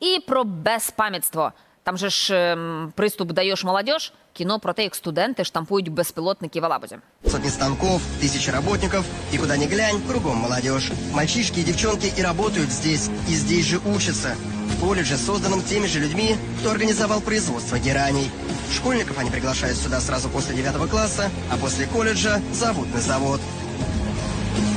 І про безпам'ятство. Там же ж ем, приступ даєш молодіж. Кіно про те, як студенти штампують безпілотники в Алабузі. Сотни станков, тысячи работников, и куда ни глянь, кругом молодежь. Мальчишки и девчонки и работают здесь, и здесь же учатся. В колледже, созданном теми же людьми, кто организовал производство гераний. Школьников они приглашают сюда сразу после девятого класса, а после колледжа зовут на завод.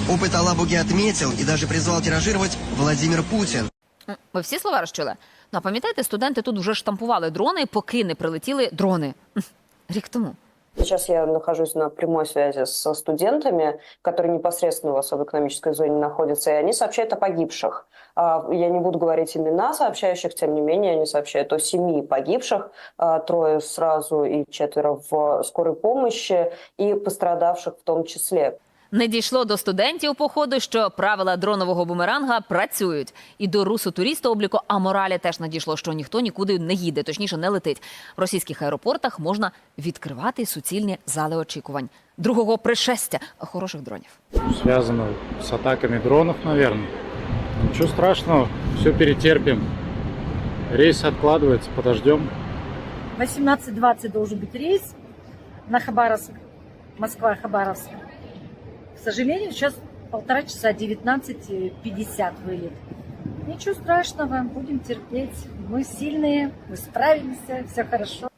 Опыт Алабуги отметил и даже призвал тиражировать Владимир Путин. М, Ви всі слова розчули? Ну, а пам'ятаєте, студенти тут вже штампували дрони, поки не прилетіли дрони. Хм, Рік тому. Сейчас я нахожусь на прямой связи со студентами, которые непосредственно в особой экономической зоне находятся, и они сообщают о погибших. А, Я не буду говорить имена сообщающих, тем не менее, они сообщают о семи погибших, а, трое сразу и четверо в скорой помощи, и пострадавших в том числе. Не дійшло до студентів походу, що правила дронового бумеранга працюють. І до русу туриста обліку аморалі теж надійшло, що ніхто нікуди не їде, точніше не летить. В російських аеропортах можна відкривати суцільні зали очікувань другого пришестя хороших дронів. связано с атаками дронов, наверное. Ничего страшного, все перетерпим. Рейс откладывается, подождем. 18.20 должен быть рейс на Хабаровск, Москва-Хабаровск. К сожалению, сейчас полтора часа, 19.50 вылет. Ничего страшного, будем терпеть. Мы сильные, мы справимся, все хорошо.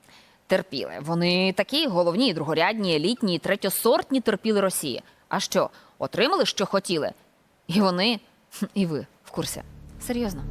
Терпіли. Вони такі головні, другорядні, елітні, третьосортні терпіли Росії. А що, отримали, що хотіли? І вони, хм, і ви в курсі. Серйозно.